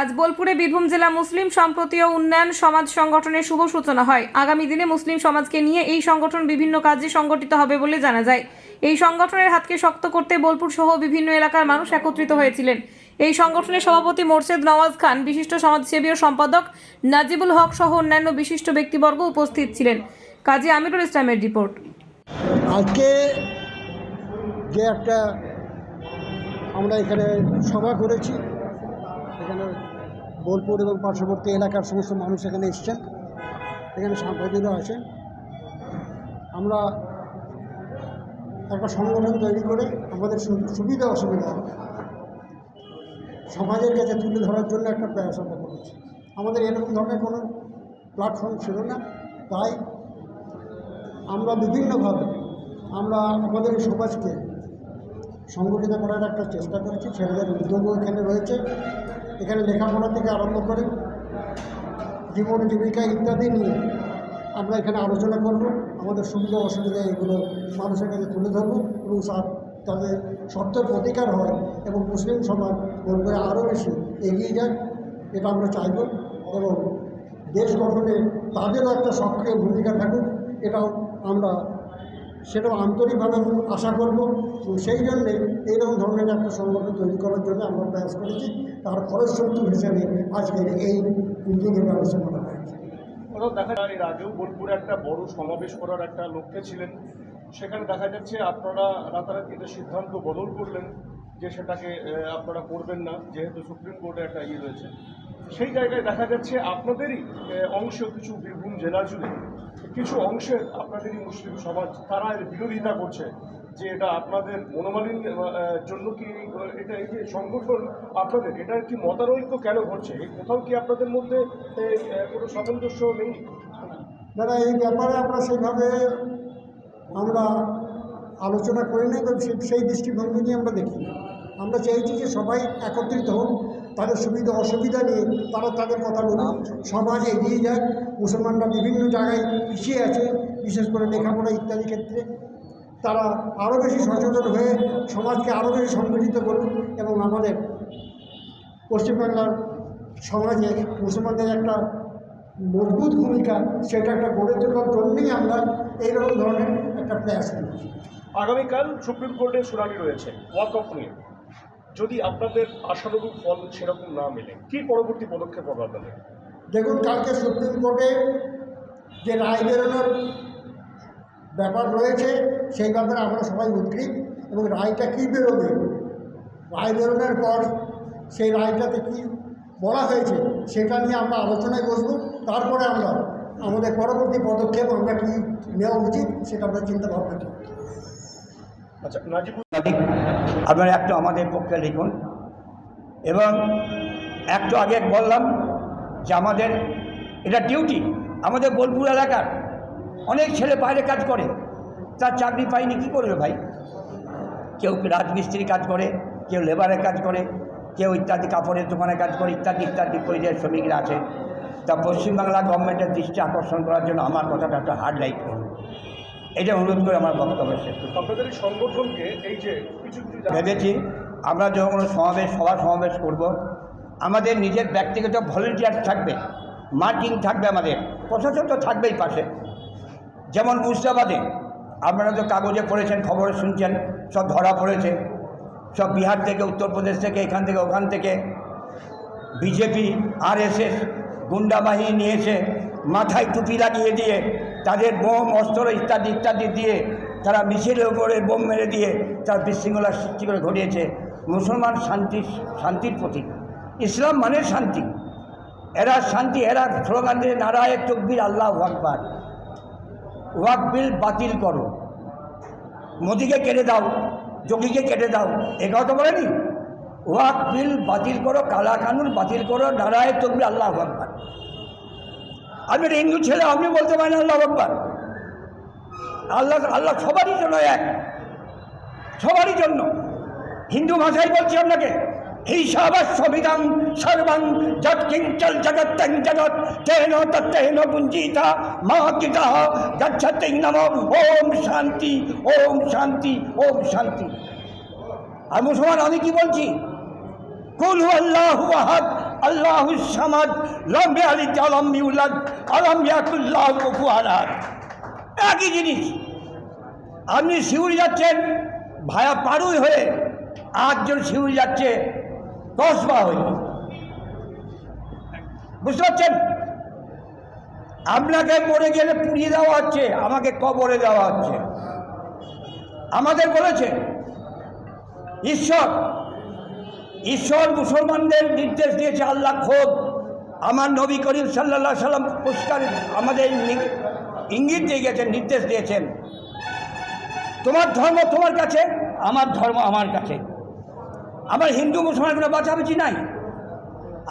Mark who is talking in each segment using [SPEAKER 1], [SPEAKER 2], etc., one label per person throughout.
[SPEAKER 1] আজ বোলপুরে বীরভূম জেলা মুসলিম সম্প্রতি ও উন্নয়ন সমাজ সংগঠনের শুভ সূচনা হয়। আগামী দিনে মুসলিম সমাজকে নিয়ে এই সংগঠন বিভিন্ন কাজে সংগঠিত হবে বলে জানা যায়। এই সংগঠনের হাতকে শক্ত করতে বোলপুর সহ বিভিন্ন এলাকার মানুষ একত্রিত হয়েছিলেন। এই সংগঠনের সভাপতি মোর্শেদ নওয়াজ খান, বিশিষ্ট সমাজসেবী ও সম্পাদক নাজিবুল হক সহ অন্যান্য বিশিষ্ট ব্যক্তিবর্গ উপস্থিত ছিলেন। কাজী আমিরুল ইসলামের রিপোর্ট।
[SPEAKER 2] আজকে যে একটা আমরা এখানে সভা করেছি এখানে বোলপুর এবং পার্শ্ববর্তী এলাকার সমস্ত মানুষ এখানে এসছেন। এখানে সাংবাদিকরা আছেন। আমরা একটা সংগঠন তৈরি করে আমাদের সুবিধা অসুবিধা সমাজের কাছে তুলে ধরার জন্য একটা প্রয়াস আমরা করেছি। আমাদের এরকম ধরনের কোনো প্ল্যাটফর্ম ছিল না। তাই আমরা বিভিন্নভাবে আমরা আমাদের সমাজকে সংগঠিত করার একটা চেষ্টা করেছি, ছেলেদের উদ্যোগও এখানে রয়েছে। এখানে লেখাপড়া থেকে আরম্ভ করে জীবন জীবিকা ইত্যাদি নিয়ে আমরা এখানে আলোচনা করব। আমাদের সুবিধা অসুবিধা এগুলো মানুষের কাছে তুলে ধরবো এবং তাদের সত্যের প্রতিকার হয় এবং মুসলিম সমাজ বলবে আরও বেশি এগিয়ে যায় এটা আমরা চাইব এবং দেশ গঠনে তাদেরও একটা সক্রিয় ভূমিকা থাকুক, এটাও আমরা সেটাও আন্তরিকভাবে আশা করব এবং সেই জন্যে এইরকম ধরনের একটা সংগঠন তৈরি করার জন্য আমরা প্রয়াস করেছি। তার ফলশ্রুতি হিসেবে আজকের এই উদ্যোগের ব্যবস্থা করা হয়েছে।
[SPEAKER 3] দেখা যায় এর আগেও বোলপুরে একটা বড় সমাবেশ করার একটা লক্ষ্যে ছিলেন। সেখানে দেখা যাচ্ছে আপনারা রাতারাতি এটা সিদ্ধান্ত বদল করলেন যে সেটাকে আপনারা করবেন না, যেহেতু সুপ্রিম কোর্টে একটা ইয়ে রয়েছে। সেই জায়গায় দেখা যাচ্ছে আপনাদেরই অংশ কিছু বীরভূম জেলা জুড়ে কিছু অংশের আপনাদেরই মুসলিম সমাজ তারা এর বিরোধিতা করছে যে এটা আপনাদের মনোমালিন জন্য কি এটা এই যে সংগঠন আপনাদের এটা কি মতানৈক্য কেন ঘটছে? এই কোথাও কি আপনাদের মধ্যে কোনো সামঞ্জস্য নেই?
[SPEAKER 2] দাদা এই ব্যাপারে আমরা সেইভাবে আমরা আলোচনা করি না এবং সেই দৃষ্টিভঙ্গি নিয়ে আমরা দেখি না। আমরা চাইছি যে সবাই একত্রিত হোক তাদের সুবিধা অসুবিধা নিয়ে তারা তাদের কথা বলুন সমাজ এগিয়ে যায় মুসলমানরা বিভিন্ন জায়গায় পিছিয়ে আছে, বিশেষ করে লেখাপড়া ইত্যাদি ক্ষেত্রে। তারা আরও বেশি সচেতন হয়ে সমাজকে আরও বেশি সংগঠিত করুন এবং আমাদের পশ্চিমবাংলার সমাজে মুসলমানদের একটা মজবুত ভূমিকা, সেটা একটা গড়ে তোলার জন্যই আমরা এইরকম ধরনের একটা প্রয়াস করেছি।
[SPEAKER 3] আগামীকাল সুপ্রিম কোর্টে শুনানি রয়েছে ওয়াক অফ নিয়ে। যদি আপনাদের আশানুরূপ ফল সেরকম না মেলে, কি পরবর্তী পদক্ষেপ হবে আপনাদের?
[SPEAKER 2] দেখুন কালকে সুপ্রিম কোর্টে যে রায় বেরোনোর ব্যাপার রয়েছে সেই ব্যাপারে আমরা সবাই উদ্গ্রীব। এবং রায়টা কী বেরোবে? রায় বেরোনোর পর সেই রায়টাতে কী বলা হয়েছে সেটা নিয়ে আমরা আলোচনায় বসবো। তারপরে আমরা আমাদের পরবর্তী পদক্ষেপ আমরা কী নেওয়া উচিত সেটা আমরা চিন্তা ভাবনা করব
[SPEAKER 3] আচ্ছা
[SPEAKER 4] আপনারা একটু আমাদের পক্ষে লিখুন। এবং একটু আগে বললাম যে আমাদের এটা ডিউটি আমাদের বোলপুর এলাকার অনেক ছেলে বাইরে কাজ করে তার চাকরি পায়নি কী করবে ভাই? কেউ রাজমিস্ত্রি কাজ করে কেউ লেবারের কাজ করে কেউ ইত্যাদি কাপড়ের দোকানে কাজ করে ইত্যাদি ইত্যাদি পরিযায়ী শ্রমিকরা আছে তা পশ্চিমবাংলা গভর্নমেন্টের দৃষ্টি আকর্ষণ করার জন্য আমার কথাটা একটা হার্ড লাইট করুন এটা অনুরোধ করে আমার বক্তব্য শেষ
[SPEAKER 3] আপনাদের সংগঠনকে এই যে কিছু কিছু জায়গায়-
[SPEAKER 4] ভেবেছি আমরা যখন কোনো সমাবেশ সভা সমাবেশ করব আমাদের নিজের ব্যক্তিগত ভলেন্টিয়ার থাকবে মার্কিং থাকবে আমাদের, প্রশাসন তো থাকবেই পাশে। যেমন মুর্শিদাবাদে, আপনারা তো কাগজে পড়েছেন, খবরে শুনছেন, সব ধরা পড়েছে, সব বিহার থেকে, উত্তরপ্রদেশ থেকে, এখান থেকে, ওখান থেকে। বিজেপি, আরএসএস গুন্ডা বাহিনী নিয়েছে, মাথায় টুপি লাগিয়ে দিয়ে, তাদের বোম, অস্ত্র ইত্যাদি ইত্যাদি দিয়ে, তারা মিছিলের উপরে বোম মেরে দিয়ে, তার বিশৃঙ্খলা সৃষ্টি করে ঘটিয়েছে। মুসলমান শান্তি শান্তির প্রতীক। ইসলাম মানে শান্তি। এরা শান্তি, এরা স্লোগান দিয়ে নারায় তকবির, আল্লাহ আকবার। ওয়াক বিল বাতিল করো। মোদিকে কেটে দাও, যোগীকে কেটে দাও। এ কথা তো বলেনি? ওয়াক বিল বাতিল করো, কালা কানুন বাতিল করো, নারায় তকবির, আল্লাহ আকবার। আমি হিন্দু ছেলে, আপনি বলতে পারেন আল্লাহ আকবার। আল্লাহ আল্লাহ সবারই জন্য এক। সবারই জন্য। হিন্দু ভাষায় বলছি আপনাকে। কিঞ্চল জগত্তং জগৎ, তেন তত্তেন পুঞ্জিতা মা কিতা গচ্ছতে নম, ওম শান্তি ওম শান্তি ওম শান্তি। আর মুসলমান, আমি কি বলছি? কুল আল্লাহ আহাদ আল্লাহুস সামাদ, লাম ইয়ালিদ ওয়ালাম ইউলাদ আলাম ইয়াকুল্লাহু কুফুয়ান আহাদ। একই জিনিস। আপনি শিউরি যাচ্ছেন, ভায়া পাড়ুই হয়ে আটজন শিউরি যাচ্ছে কসবা হয়ে বুঝতে পারছেন? আপনাকে মরে গেলে পুড়িয়ে দেওয়া হচ্ছে, আমাকে কবরে দেওয়া হচ্ছে। আমাদের বলেছে, ঈশ্বর ঈশ্বর মুসলমানদের নির্দেশ দিয়েছে আল্লাহ খোদ, আমার নবী করিম সাল্লাহ সাল্লাম পুরস্কার আমাদের ইঙ্গিত দিয়ে গেছেন, নির্দেশ দিয়েছেন। তোমার ধর্ম তোমার কাছে? আমার ধর্ম আমার কাছে। আমার হিন্দু মুসলমান কোনো বাঁচাবাচি নাই?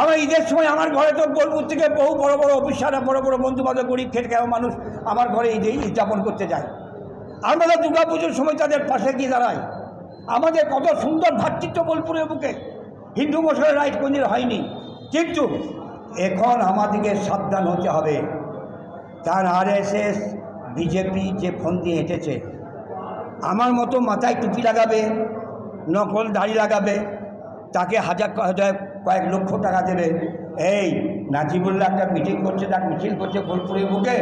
[SPEAKER 4] আমার ঈদের সময় আমার ঘরে তো বোলপুর থেকে বহু বড় বড় অফিসাররা বড় বড় বন্ধু বান্ধব গরিব খেটে খাওয়া মানুষ আমার ঘরে ঈদে ঈদ যাপন করতে যায়। আমরা দুর্গা পুজোর সময় তাদের পাশে গিয়ে দাঁড়াই। আমাদের কত সুন্দর ভ্রাতৃত্ব বোলপুরের বুকে। হিন্দু মুসলের রাইট কোনদিন হয়নি। কিন্তু এখন আমাদেরকে সাবধান হতে হবে। তার আরএসএস, বিজেপি যে ফোন দিয়ে হেঁটেছে, আমার মতো মাথায় টুপি লাগাবে নকল দাড়ি লাগাবে, তাকে হাজার হাজার কয়েক লক্ষ টাকা দেবে। এই, নাজিবুল্লাহ একটা মিটিং করছে, তার মিছিল করছে বোলপুরের বুকে,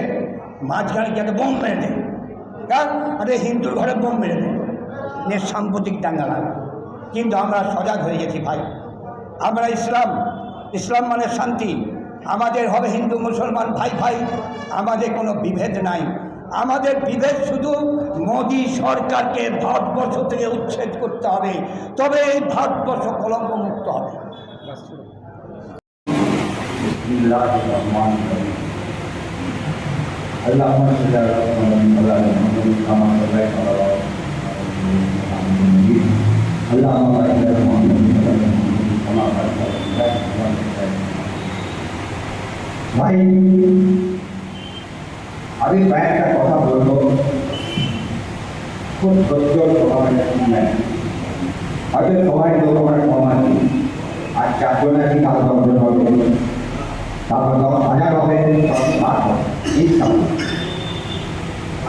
[SPEAKER 4] মাঝখানে যাতে বোম মেরে দেয়। কারণ আরে হিন্দুর ঘরে বোম মেরে দেয়। নে সাম্প্রতিক দাঙ্গালা কিন্তু আমরা সজাগ হয়ে গেছি ভাই। আমরা ইসলাম ইসলাম মানে শান্তি। আমাদের হবে হিন্দু, মুসলমান, ভাই ভাই। আমাদের কোনো বিভেদ নাই। আমাদের বিভেদ শুধু মোদী সরকারকে ভারতবর্ষ থেকে উচ্ছেদ করতে হবে। তবে এই ভারতবর্ষ কলঙ্ক মুক্ত হবে
[SPEAKER 5] ভাই আমি কয়েকটা কথা বলব। খুব সত্য প্রভাবে নেয় হয়তো সবাই লোক আমার আর চারজন আছি তার দশজন হবে? তারপর দশ হাজার হবে।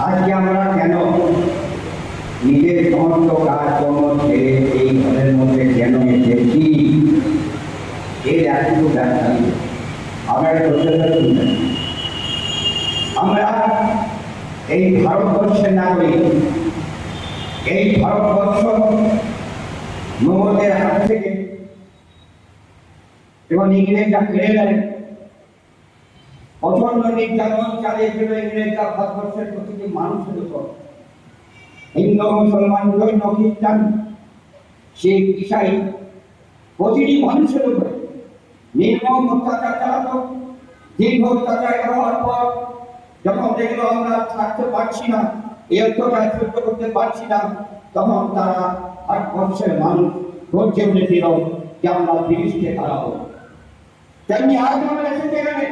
[SPEAKER 5] আজকে আমরা কেন নিজের সমস্ত কাজকর্ম ছেড়ে এই ঘরের মধ্যে কেন এসেছি? এর একটু ব্যাখ্যা। আমরা প্রত্যেকটা আমরা এই ভারতবর্ষের নাগরিক, এই ভারতবর্ষ মোগলদের হাত থেকে এবং ইংরেজরা কেড়ে নেয় প্রচণ্ড নির্যাতন চালিয়েছিল ইংরেজরা ভারতবর্ষের প্রতিটি মানুষের উপর। হিন্দু, মুসলমান, জৈন, খ্রিস্টান, শিখ, ইসাই প্রতিটি মানুষের উপরে নির্মম অত্যাচার চালাতো, দীর্ঘ অত্যাচার হওয়ার পর যখন দেখল আমরা থাকতে পারছি না, এই অত্যাচার সহ্য করতে পারছি না, তখন তারা ভারতবর্ষের মানুষ গর্জে উঠেছিল যে আমরা ব্রিটিশকে হারাবো। তেমনি আজ আমরা এসেছি এখানে।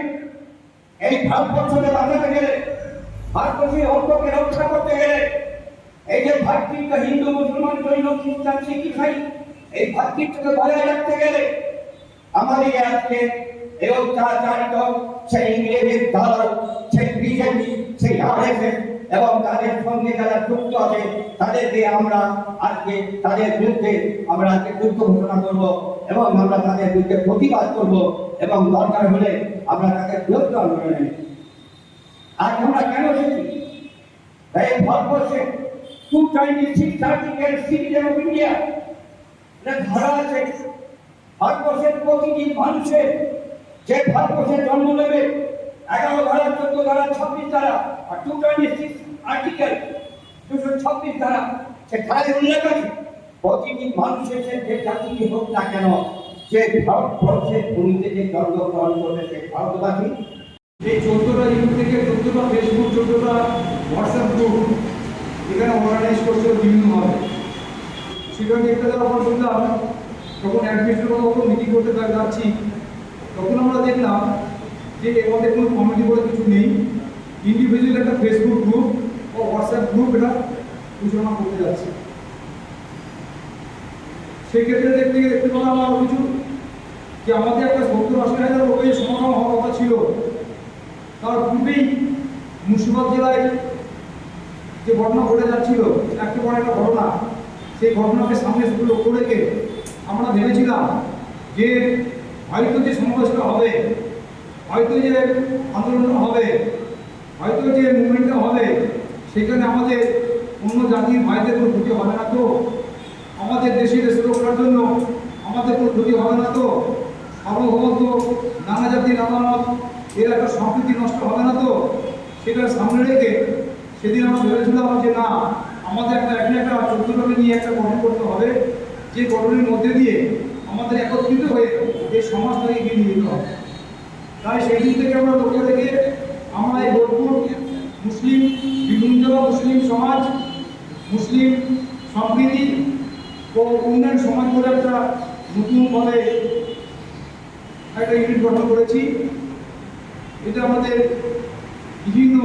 [SPEAKER 5] এই ভারতবর্ষকে বাঁচাতে গেলে ভারতবর্ষের ঐক্যকে রক্ষা করতে গেলে, এই যে ভাতৃত্ব হিন্দু, মুসলমান, জৈন, খ্রিস্টান, শিখ ইসাই এই ভাতৃত্বকে বজায় রাখতে গেলে আমাদের আজকে এই অত্যাচারিত সেই ইংরেজের দল সেই বিজেপি সেই আরএসএস এবং তাদের সঙ্গে যারা যুক্ত আছে, তাদেরকে আমরা আজকে তাদের বিরুদ্ধে আমরা আজকে যুদ্ধ ঘোষণা করব এবং আমরা তাদের বিরুদ্ধে প্রতিবাদ করব এবং দরকার হলে আমরা তাদের বিরুদ্ধে আন্দোলনে। আজ আমরা কেন এসেছি এই ভারতবর্ষে two twenty six article citizen of India ধরা আছে ভারতবর্ষের প্রতিটি মানুষের যে ভারতবর্ষে জন্ম নেবে, এগারো ধারা, চোদ্দ ধারা, ছাব্বিশ ধারা আর টু টোয়েন্টি সিক্স আর্টিকেল দুশো ছাব্বিশ ধারা, সে ধারায় উল্লেখ আছে। প্রতিটি মানুষের সে যে জাতি হোক না কেন সে ভারতবর্ষের ভূমিতে যে জন্মগ্রহণ করবে, সে ভারতবাসী।
[SPEAKER 6] এই চোদ্দোটা ইউটিউব থেকে চোদ্দোটা ফেসবুক চোদ্দটা হোয়াটসঅ্যাপ গ্রুপ এখানে অর্গানাইজ করছে বিভিন্নভাবে সেটা দেখতে যখন শুনলাম তখন অ্যাডমিশন যখন মিটিং করতে যা- যাচ্ছি। তখন আমরা দেখলাম যে আমাদের কোনো কমিটি বলে কিছু নেই। ইন্ডিভিজুয়াল একটা ফেসবুক গ্রুপ ও হোয়াটসঅ্যাপ গ্রুপ এটা পরিচালনা করতে যাচ্ছে। সেক্ষেত্রে দেখতে গিয়ে দেখতে পেলাম আরও কিছু, যে আমাদের একটা সত্তর আশি হাজার লোকের সমাগম হওয়ার কথা ছিল। তার পূর্বেই মুর্শিদাবাদ জেলায় যে ঘটনা ঘটে যাচ্ছিল একেবারে একটা ঘটনা। সেই ঘটনাকে সামনে লক্ষ্য রেখে আমরা ভেবেছিলাম যে হয়তো যে সমাবেশটা হবে, হয়তো যে আন্দোলনটা হবে, হয়তো যে মুভমেন্টটা হবে, সেখানে আমাদের অন্য জাতির ভাইদের কোনো ক্ষতি হবে না তো? আমাদের দেশে দেশে রক্ষার জন্য আমাদের কোনো ক্ষতি হবে না তো? সার্বভৌমত্ব, নানা জাতি নানা মত এর একটা সম্প্রীতি নষ্ট হবে না তো? সেটা সামনে রেখে সেদিন আমরা ভেবেছিলাম যে না, আমাদের একটা একটা একটা চোদ্দটাকে নিয়ে একটা গঠন করতে হবে, যে গঠনের মধ্যে দিয়ে আমাদের একত্রিত হয়ে এই সমাজটাকে এগিয়ে নিয়ে যেতে হবে তাই সেই দিক থেকে আমরা লক্ষ্য রেখে আমরা এই বোলপুর মুসলিম বিভিন্ন মুসলিম সমাজ, মুসলিম সম্প্রীতি ও উন্নয়ন সমাজ বলে একটা নতুন নতুনভাবে একটা ইউনিট গঠন করেছি। এটা আমাদের বিভিন্ন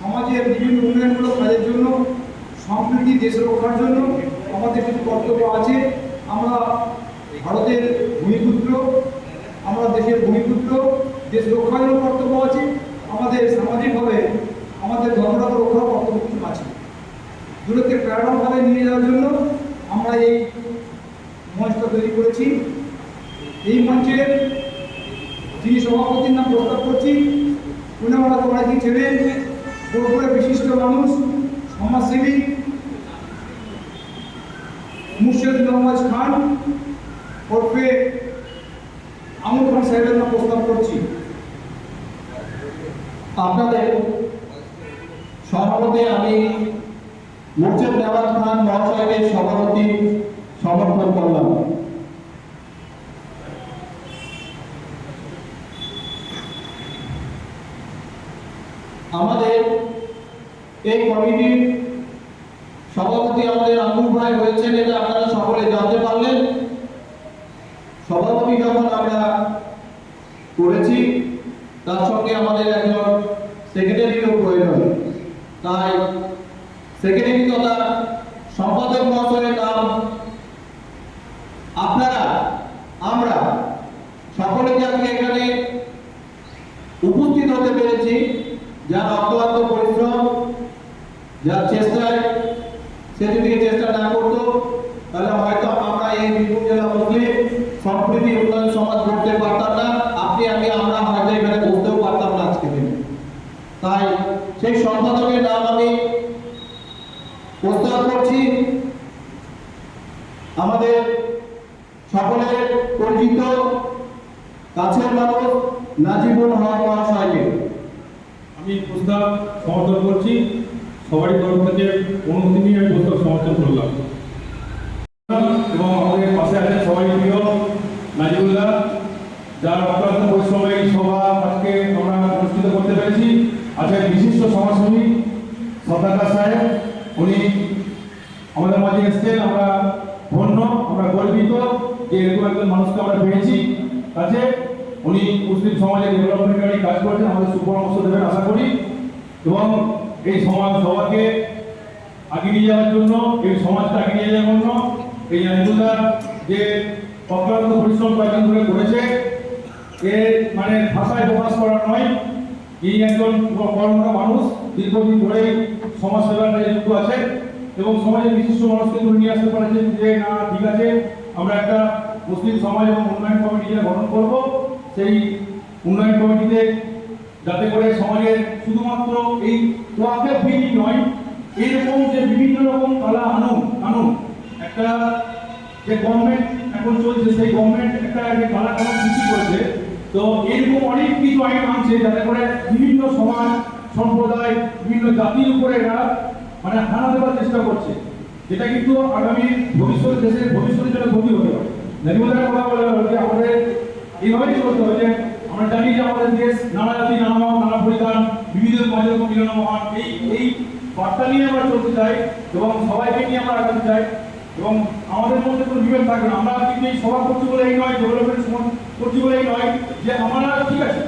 [SPEAKER 6] সমাজের বিভিন্ন উন্নয়নমূলক কাজের জন্য, সম্প্রীতি, দেশ রক্ষার জন্য আমাদের কিছু কর্তব্য আছে। আমরা ভারতের ভূমিপুত্র, আমরা দেশের ভূমিপুত্র, দেশ রক্ষার কর্তব্য আছে, আমাদের সামাজিকভাবে আমাদের ধর্মটা রক্ষার কর্তব্য কিছু আছে। দুটোকে প্যারালালভাবে নিয়ে যাওয়ার জন্য আমরা এই মঞ্চটা তৈরি করেছি। এই মঞ্চের যিনি সভাপতির নাম প্রস্তাব করছি উনি আমরা অনেকদিন ছিলেন বোলপুরের বিশিষ্ট মানুষ, সমাজসেবী মুর্শেদ নওয়াজ খান। ওরফে আমুল খান সাহেবের নাম প্রস্তাব করছি।
[SPEAKER 7] আপনাদের সভাপতি আমি মুর্শেদ নেওয়াজ খান মহাশয়কে সভাপতি সমর্থন করলাম। আমাদের এই কমিটির সভাপতি আমাদের আঙ্গুর ভাই হয়েছেন, এটা আপনারা সকলে জানতে পারলেন। যখন আমরা করেছি, তার সঙ্গে আমাদের একজন সেক্রেটারিও প্রয়োজন। তাই সেক্রেটারি তথা সম্পাদক মহাশয়ের নাম আপনারা, আমরা সকলে যে আজকে এখানে উপস্থিত হতে পেরেছি। যার অক্লান্ত পরিশ্রম, যার চেষ্টায় সে যদি চেষ্টা না করতো, তাহলে হয়তো আমরা এই বীরভূম জেলা মুসলিম সম্প্রীতি উন্নয়ন সমাজ করতে পারতাম না আপনি আমি আমরা হয়তো এখানে বসতেও পারতাম না আজকে দিনে তাই সেই সম্পাদকের নাম আমি প্রস্তাব করছি। আমাদের সকলের পরিচিত কাছের মানুষ নাজিবুল হক মহাশয়কে।
[SPEAKER 8] আমি প্রস্তাব সমর্থন করছি। সবারই তরফ থেকে অনুমতি নিয়ে আমি প্রস্তাব সমর্থন করলাম। এবং আমাদের পাশে আছেন সবাই প্রিয় নাজিবুল্লাহ, যার অক্লান্ত পরিশ্রমে সভা আজকে আমরা অনুষ্ঠিত করতে পেরেছি। আছেন বিশিষ্ট সমাজসেবী সদাকা সাহেব, উনি আমাদের মাঝে এসছেন, আমরা ধন্য, আমরা গর্বিত যে এরকম একজন মানুষকে আমরা পেয়েছি। কাছে উনি মুসলিম সমাজের ডেভেলপমেন্টে অনেক কাজ করছেন, আমাদের সুপরামর্শ দেবেন আশা করি। এবং এই সমাজ সভাকে আগে নিয়ে যাওয়ার জন্য, এই সমাজটা আগে নিয়ে যাওয়ার জন্য এই আইনুল্লাহ যে অক্লান্ত পরিশ্রম কয়েকদিন ধরে করেছে, এর মানে ভাষায় প্রকাশ করা নয় এই একজন কর্মটা মানুষ দীর্ঘদিন ধরে সমাজ সেবায় যুক্ত আছেন এবং সমাজের বিশিষ্ট মানুষকে ধরে নিয়ে আসতে পারেছেন যে, না, ঠিক আছে, আমরা একটা মুসলিম সমাজ এবং উন্নয়ন কমিটি গঠন করব, সেই উন্নয়ন কমিটিতে যাতে করে সমাজের শুধুমাত্র এই ওয়াকে ফিরি নয়, এরকম যে বিভিন্ন রকম কালা আনুন আনুন একটা যে গভর্নমেন্ট এখন চলছে, সেই গভর্নমেন্ট একটা যে কালা কানুন সৃষ্টি করেছে তো এরকম অনেক কিছু আইন আনছে যাতে করে বিভিন্ন সমাজ, সম্প্রদায়, বিভিন্ন জাতির উপরে এরা মানে হানা দেওয়ার চেষ্টা করছে। যেটা কিন্তু আগামী ভবিষ্যৎ দেশের ভবিষ্যতের জন্য ক্ষতি হতে পারে। কথা বলে যে আমাদের এইভাবেই চলতে হবে যে আমরা জানি যে আমাদের দেশ নানা জাতি, নানা নানা পরিধান, বিভিন্ন মজার মিলন মহান। এই এই বার্তা নিয়ে আমরা চলতে চাই এবং সবাইকে নিয়ে আমরা আগাতে চাই এবং আমাদের মধ্যে কোনো বিভেদ থাকবে না। আমরা কিন্তু এই সভা করছি বলে এই নয় ডেভেলপমেন্ট করছি নয় যে আমরা, ঠিক আছে,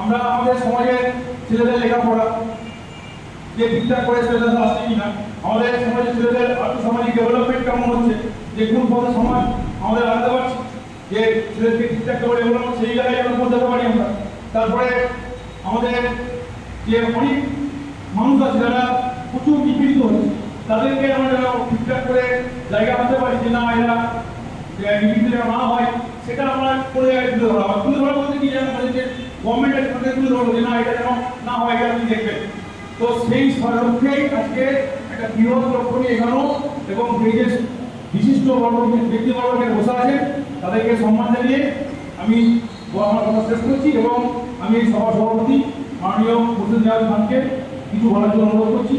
[SPEAKER 8] আমরা আমাদের সমাজের ছেলেদের লেখাপড়া, যে ঠিকঠাক করে ছেলেদের আসছে কিনা, আমাদের সমাজের ছেলেদের আর্থিক সামাজিক ডেভেলপমেন্ট কেমন হচ্ছে, যে কোন পথে সমাজ আমাদের আনতে পারছে, যে ছেলেদেরকে ঠিকঠাক করে ডেভেলপমেন্ট সেই জায়গায় আমরা পৌঁছাতে পারি আমরা। তারপরে আমাদের যে অনেক মানুষ আছে যারা প্রচুর নিপীড়িত হচ্ছে, তাদেরকে আমরা ঠিকঠাক করে জায়গা পেতে পারি, যে না, এরা যেন না হয়, সেটা আমরা করে তুলে ধরা বলতে কি আমাদের যে গভর্নমেন্টের সাথে তুলে যে না, এটা যেন না হয়, এটা তো সেই লক্ষ্যেই একটা বৃহৎ লক্ষ্য নিয়ে এবং বিশিষ্ট বর্গ বসে আছেন, তাদেরকে সম্মান জানিয়ে আমি আমার কথা শেষ করছি এবং আমি সভা সভাপতি মাননীয় মুর্শিদ জাহাজ খানকে কিছু বলার জন্য অনুরোধ করছি।